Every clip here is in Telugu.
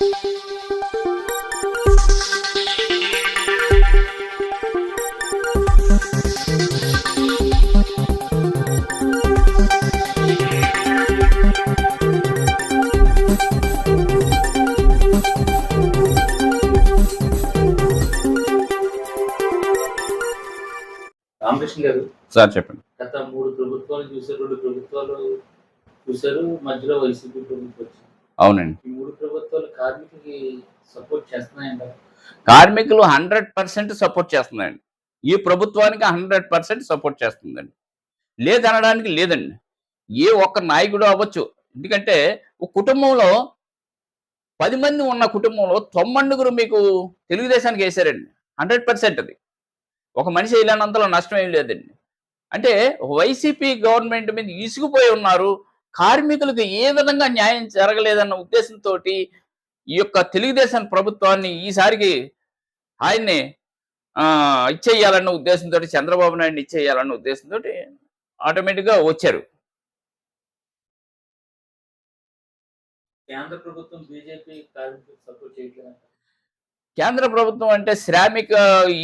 రామకృష్ణ గారు సార్ చెప్పండి. గత మూడు ప్రభుత్వాలు చూశారు రెండు ప్రభుత్వాలు చూశారు మధ్యలో వైసీపీ ప్రభుత్వం వచ్చింది. అవునండి. ఈ మూడు ప్రభుత్వాలు కార్మికులకి సపోర్ట్ కార్మికులు హండ్రెడ్ పర్సెంట్ సపోర్ట్ చేస్తున్నాయండి. ఈ ప్రభుత్వానికి హండ్రెడ్ పర్సెంట్ సపోర్ట్ చేస్తుందండి. లేదనడానికి లేదండి. ఏ ఒక్క నాయకుడు అవ్వచ్చు. ఎందుకంటే ఒక కుటుంబంలో పది మంది ఉన్న కుటుంబంలో తొమ్మండుగురు మీకు తెలుగుదేశానికి వేశారండి హండ్రెడ్ పర్సెంట్ అది. ఒక మనిషి వెళ్ళినంతలో నష్టం ఏం లేదండి. అంటే వైసీపీ గవర్నమెంట్ మీద ఇసుకుపోయి ఉన్నారు. కార్మికులకు ఏ విధంగా న్యాయం జరగలేదన్న ఉద్దేశంతో ఈ యొక్క తెలుగుదేశం ప్రభుత్వాన్ని ఈసారికి ఆయన్ని ఇచ్చేయాలన్న ఉద్దేశంతో చంద్రబాబు నాయుడిని ఇచ్చేయాలన్న ఉద్దేశంతో ఆటోమేటిక్గా వచ్చారు. కేంద్ర ప్రభుత్వం బీజేపీ సపోర్ట్ కేంద్ర ప్రభుత్వం అంటే శ్రామిక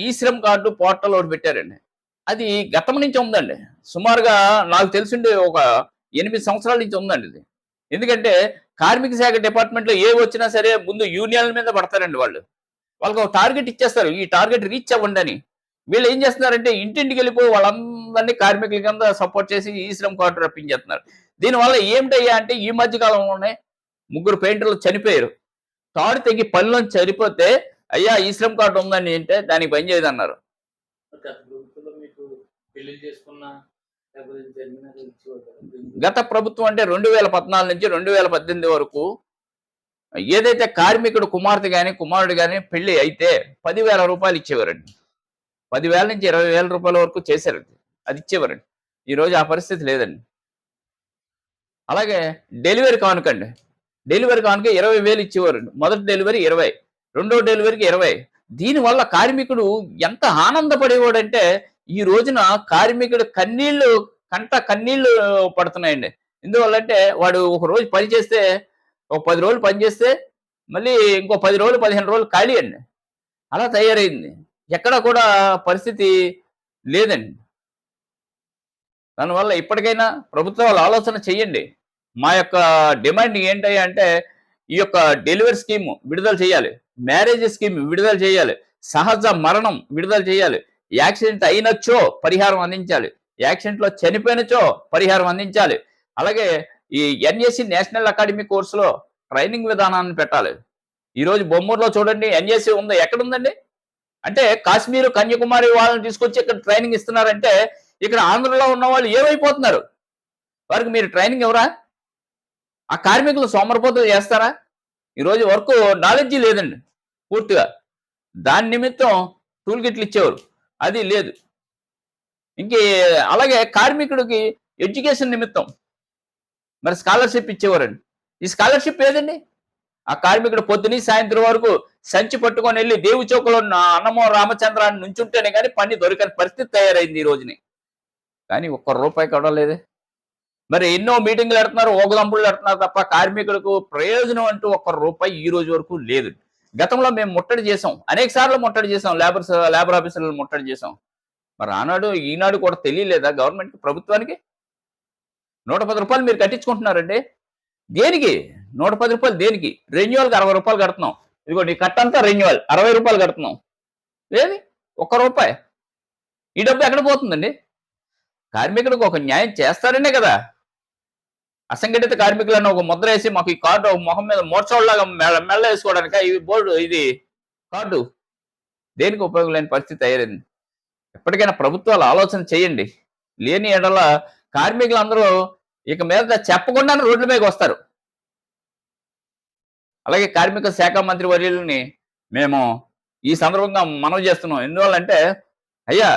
ఈ శ్రమ్ కార్డు పోర్టల్ ఒకటి పెట్టారండి. అది గతం నుంచి ఉందండి. సుమారుగా నాకు తెలిసిండే ఒక ఎనిమిది సంవత్సరాల నుంచి ఉందండి ఇది. ఎందుకంటే కార్మిక శాఖ డిపార్ట్మెంట్లో ఏ వచ్చినా సరే ముందు యూనియన్ల మీద పడతారండి వాళ్ళు. వాళ్ళకి ఒక టార్గెట్ ఇచ్చేస్తారు. ఈ టార్గెట్ రీచ్ అవ్వండి అని వీళ్ళు ఏం చేస్తున్నారంటే ఇంటింటికి వెళ్ళిపోయి వాళ్ళందరినీ కార్మికుల కింద సపోర్ట్ చేసి ఈ శ్రమ్ కార్డు రప్పించేస్తున్నారు. దీనివల్ల ఏమిటయ్యా అంటే ఈ మధ్య కాలంలోనే ముగ్గురు పెయింటర్లు చనిపోయారు. తాడు తెగి పనిలో చనిపోతే అయ్యా ఈ శ్రమ్ కార్డు ఉందని అంటే దానికి పని చేయదన్నారు. గత ప్రభుత్వం అంటే రెండు వేల పద్నాలుగు నుంచి రెండు వేల పద్దెనిమిది వరకు ఏదైతే కార్మికుడు కుమార్తె కానీ కుమారుడు కానీ పెళ్ళి అయితే పదివేల రూపాయలు ఇచ్చేవారండి. పదివేల నుంచి ఇరవై వేల రూపాయల వరకు చేశారండి అది ఇచ్చేవారండి. ఈరోజు ఆ పరిస్థితి లేదండి. అలాగే డెలివరీ కానుకండి డెలివరీ కానుక ఇరవై వేలు ఇచ్చేవారండి. మొదటి డెలివరీ ఇరవై రెండో డెలివరీకి ఇరవై. దీనివల్ల కార్మికుడు ఎంత ఆనందపడేవాడంటే ఈ రోజున కార్మికుడు కన్నీళ్ళు కంట కన్నీళ్ళు పడుతున్నాయండి. ఎందువల్లంటే వాడు ఒక రోజు పని చేస్తే ఒక పది రోజులు పని చేస్తే మళ్ళీ ఇంకో పది రోజులు పదిహేను రోజులు ఖాళీ అండి. అలా తయారైంది. ఎక్కడ కూడా పరిస్థితి లేదండి. దానివల్ల ఇప్పటికైనా ప్రభుత్వాలు ఆలోచన చేయండి మా యొక్క డిమాండ్ ఏంటి అంటే ఈ యొక్క డెలివరీ స్కీమ్ విడుదల చేయాలి. మ్యారేజ్ స్కీమ్ విడుదల చేయాలి. సహజ మరణం విడుదల చేయాలి. యాక్సిడెంట్ అయినచ్చో పరిహారం అందించాలి. యాక్సిడెంట్లో చనిపోయినచో పరిహారం అందించాలి. అలాగే ఈ ఎన్ఎస్సి నేషనల్ అకాడమీ కోర్సులో ట్రైనింగ్ విధానాన్ని పెట్టాలి. ఈరోజు బొమ్మూరులో చూడండి ఎన్ఎస్సి ఉంది. ఎక్కడ ఉందండి అంటే కాశ్మీర్ కన్యాకుమారి వాళ్ళని తీసుకొచ్చి ఇక్కడ ట్రైనింగ్ ఇస్తున్నారంటే ఇక్కడ ఆంధ్రలో ఉన్న వాళ్ళు ఏమైపోతున్నారు? వారికి మీరు ట్రైనింగ్ ఎవరా ఆ కార్మికులు సోమరపోతులు చేస్తారా? ఈరోజు వరకు నాలెడ్జి లేదండి పూర్తిగా. దాని నిమిత్తం టూల్ కిట్లు ఇచ్చేవారు. అది లేదు. ఇంకే అలాగే కార్మికుడికి ఎడ్యుకేషన్ నిమిత్తం. మరి స్కాలర్షిప్ ఇచ్చేవారండి. ఈ స్కాలర్షిప్ ఏదండి? ఆ కార్మికుడు పొద్దుని సాయంత్రం వరకు సంచి పట్టుకొని వెళ్ళి దేవు చౌకలో నా అన్నమో రామచంద్రాన్ని నుంచుంటేనే కానీ పని దొరికని పరిస్థితి తయారైంది ఈ రోజుని. కానీ ఒక్క రూపాయి కూడా లేదే. మరి ఎన్నో మీటింగ్లు పెడుతున్నారు ఓగదంపులు పెడుతున్నారు తప్ప కార్మికులకు ప్రయోజనం అంటూ ఒక్క రూపాయి ఈ రోజు వరకు లేదు గతంలో మేము ముట్టడి చేసాం అనేక సార్లు ముట్టడి చేసాం లేబర్ లేబర్ ఆఫీసర్లను ముట్టడి చేసాం మరి ఆనాడు ఈనాడు కూడా తెలియలేదా గవర్నమెంట్కి ప్రభుత్వానికి? నూట పది రూపాయలు మీరు కట్టించుకుంటున్నారండి. దేనికి? నూట పది రూపాయలు దేనికి? రెన్యువల్కి అరవై రూపాయలు కడుతున్నాం. ఇదిగో నీ కట్టంతా రెన్యువల్ అరవై రూపాయలు కడుతున్నాం. ఏది? ఒక్క రూపాయి. ఈ డబ్బు ఎక్కడ పోతుందండి? కార్మికుడికి ఒక న్యాయం చేస్తారనే కదా. అసంఘటిత కార్మికులను ఒక ముద్ర వేసి మాకు ఈ కార్డు మొహం మీద మోర్చోళ్ళలాగా మెల్ల మెల్ల వేసుకోవడానికి ఇది బోర్డు ఇది కార్డు. దేనికి ఉపయోగం లేని పరిస్థితి తయారైంది? ఎప్పటికైనా ప్రభుత్వాలు ఆలోచన చేయండి. లేని ఎడల కార్మికులందరూ ఇక మీద చెప్పకుండానే రోడ్ల మీదకి వస్తారు. అలాగే కార్మిక శాఖ మంత్రి వర్యులని మేము ఈ సందర్భంగా మనవి చేస్తున్నాం. ఎందువల్లంటే అయ్యా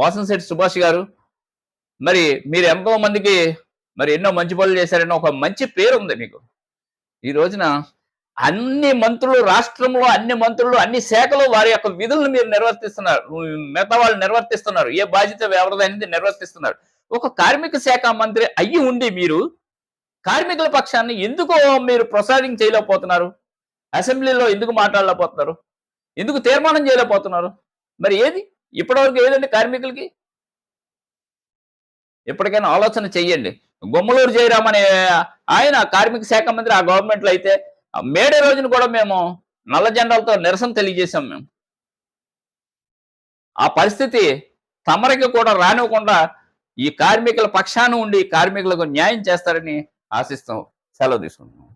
వాసంశెట్టి సుభాష్ గారు మరి మీరు ఎంతో మందికి మరి ఎన్నో మంచి పనులు చేశారని ఒక మంచి పేరు ఉంది మీకు. ఈ రోజున అన్ని మంత్రులు రాష్ట్రంలో అన్ని మంత్రులు అన్ని శాఖలు వారి యొక్క విధులను మీరు నిర్వర్తిస్తున్నారు. మిగతా వాళ్ళు నిర్వర్తిస్తున్నారు. ఏ బాధ్యత ఎవరిదనేది నిర్వర్తిస్తున్నారు. ఒక కార్మిక శాఖ మంత్రి అయ్యి ఉండి మీరు కార్మికుల పక్షాన్ని ఎందుకు మీరు ప్రొసైడింగ్ చేయలేకపోతున్నారు? అసెంబ్లీలో ఎందుకు మాట్లాడలేకపోతున్నారు? ఎందుకు తీర్మానం చేయలేకపోతున్నారు? మరి ఏది? ఇప్పటివరకు ఏదండి కార్మికులకి? ఎప్పటికైనా ఆలోచన చెయ్యండి. గుమ్మలూరు జయరామ్ అనే ఆయన కార్మిక శాఖ మంత్రి ఆ గవర్నమెంట్లో అయితే మేడే రోజున కూడా మేము నల్ల జెండాలతో నిరసన తెలియజేశాం మేము. ఆ పరిస్థితి తమరికి కూడా రానివ్వకుండా ఈ కార్మికుల పక్షాన ఉండి కార్మికులకు న్యాయం చేస్తారని ఆశిస్తాం సెలవు తీసుకుంటున్నాం.